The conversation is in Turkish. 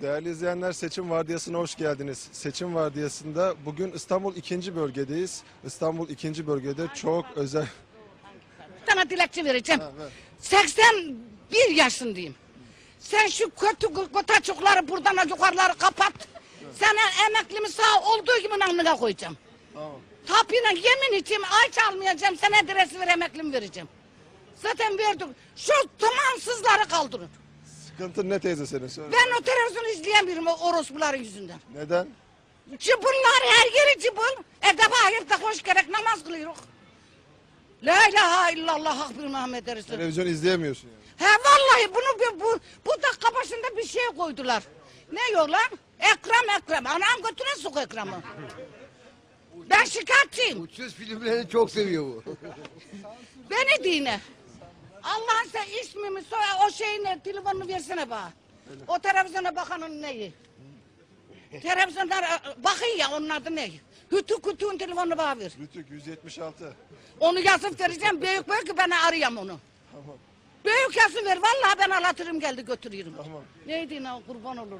Değerli izleyenler seçim vardiyasına hoş geldiniz. Seçim vardiyasında bugün İstanbul 2. bölgedeyiz. İstanbul 2. bölgede çok özel... Tane dilekçe vereceğim. Ha, ver. 81 yaşındayım. Sen şu kötü kotaçukları buradan yukarıları kapat. Sana emeklimi sağ olduğu gibi namına koyacağım. Tamam. Tapıyla yemin içim ay çalmayacağım. Sana adresi ver emeklimi vereceğim. Zaten verdik. Şu tamansızları kaldırın. Sıkıntın ne teyze senin söyle. Ben o televizyonu izleyemiyorum o orospuların yüzünden. Neden? Cıbıllar her yeri cıbıl. Evde bağırıp da hoş gerek namaz kılıyoruz. La ilahe illallah hak bir Muhammed Resul. Televizyon izleyemiyorsun yani. He vallahi bunu bu, bu, bu dakika başında bir şey koydular. Ne yiyorlar? Ekrem Ekrem. Anam götüne sok Ekrem'i. Ben şikayetçiyim. Uçsuz filmlerini çok seviyor bu. Beni dinle. Allah'ın sen o şeyini telefonunu versene bana. O televizyona bakanın neyi? Televizyonda e, bakın ya onun adı ne? Hütü kütüğün telefonunu bana ver. Rütük 176. Onu yazıp vereceğim. Büyük büyük ben arayayım onu. Tamam. Büyük yazı ver. Vallahi ben alatırım geldi götürüyorum. Tamam. Neydi ne kurban olurum.